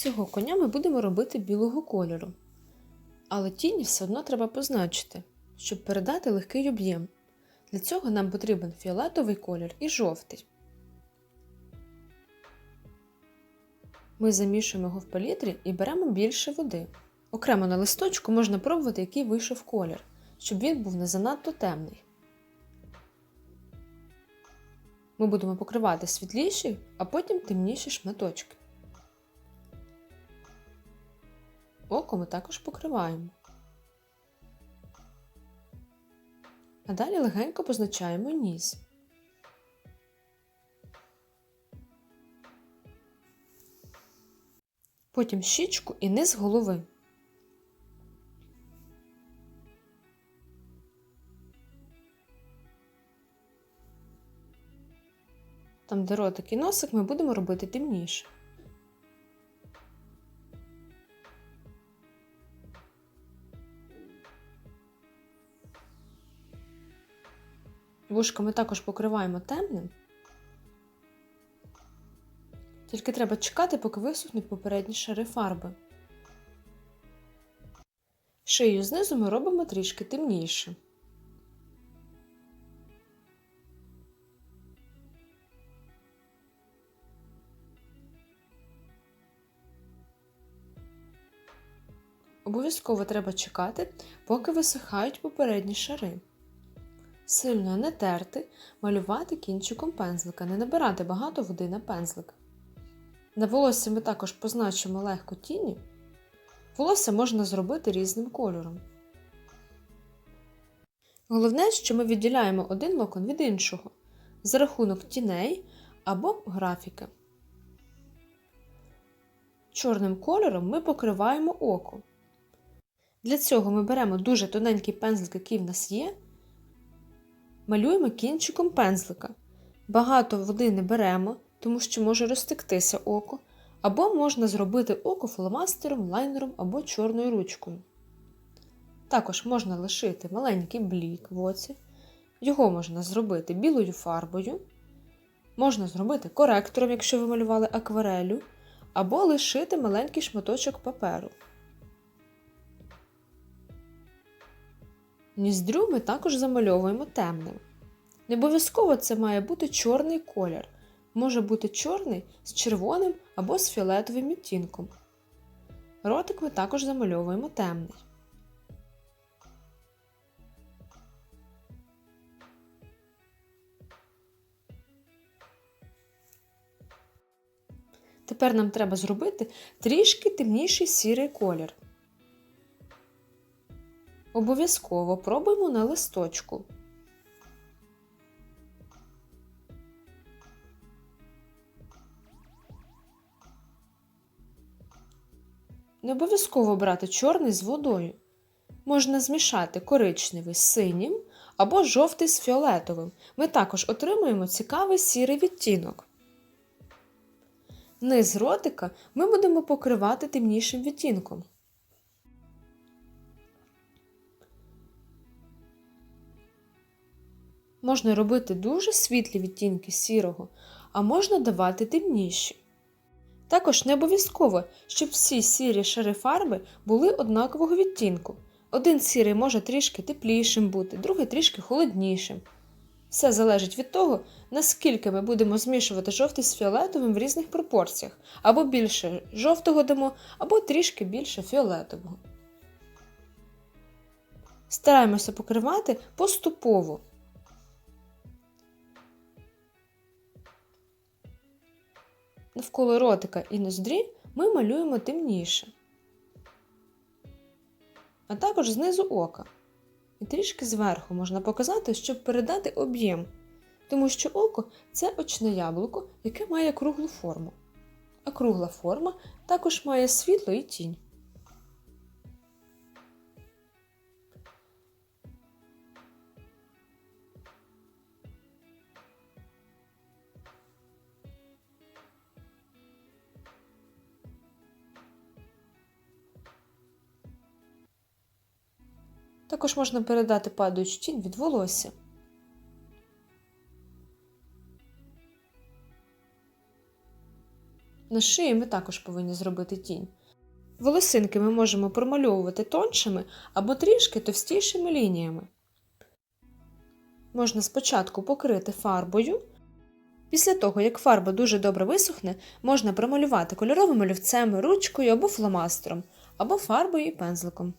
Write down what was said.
Цього коня ми будемо робити білого кольору. Але тіні все одно треба позначити, щоб передати легкий об'єм. Для цього нам потрібен фіолетовий колір і жовтий. Ми замішуємо його в палітрі і беремо більше води. Окремо на листочку можна пробувати, який вийшов колір, щоб він був не занадто темний. Ми будемо покривати світліші, а потім темніші шматочки. Око ми також покриваємо. А далі легенько позначаємо ніс. Потім щічку і низ голови. Там, де ротик і носик, ми будемо робити темніше. Вушка ми також покриваємо темним. Тільки треба чекати, поки висохнуть попередні шари фарби. Шию знизу ми робимо трішки темніше. Обов'язково треба чекати, поки висихають попередні шари. Сильно не терти, малювати кінчиком пензлика, не набирати багато води на пензлик. На волосся ми також позначимо легко тіні. Волосся можна зробити різним кольором. Головне, що ми відділяємо один локон від іншого за рахунок тіней або графіки. Чорним кольором ми покриваємо око. Для цього ми беремо дуже тоненький пензлик, який в нас є, малюємо кінчиком пензлика. Багато води не беремо, тому що може розтектися око, або можна зробити око фломастером, лайнером або чорною ручкою. Також можна лишити маленький блік в оці, його можна зробити білою фарбою, можна зробити коректором, якщо ви малювали акварелю, або лишити маленький шматочок паперу. Ніздрю ми також замальовуємо темним. Не обов'язково це має бути чорний колір. Може бути чорний з червоним або з фіолетовим відтінком. Ротик ми також замальовуємо темний. Тепер нам треба зробити трішки темніший сірий колір. Обов'язково пробуємо на листочку. Не обов'язково брати чорний з водою. Можна змішати коричневий з синім або жовтий з фіолетовим. Ми також отримуємо цікавий сірий відтінок. Низ ротика ми будемо покривати темнішим відтінком. Можна робити дуже світлі відтінки сірого, а можна давати темніші. Також не обов'язково, щоб всі сірі шари фарби були однакового відтінку. Один сірий може трішки теплішим бути, другий трішки холоднішим. Все залежить від того, наскільки ми будемо змішувати жовтий з фіолетовим в різних пропорціях, або більше жовтого дамо, або трішки більше фіолетового. Стараємося покривати поступово. Навколо ротика і ноздрі ми малюємо темніше, а також знизу ока. І трішки зверху можна показати, щоб передати об'єм, тому що око це очне яблуко, яке має круглу форму. А кругла форма також має світло і тінь. Також можна передати падаючу тінь від волосся. На шиї ми також повинні зробити тінь. Волосинки ми можемо промальовувати тоншими або трішки товстішими лініями. Можна спочатку покрити фарбою. Після того, як фарба дуже добре висохне, можна промалювати кольоровим олівцем, ручкою або фломастером, або фарбою і пензликом.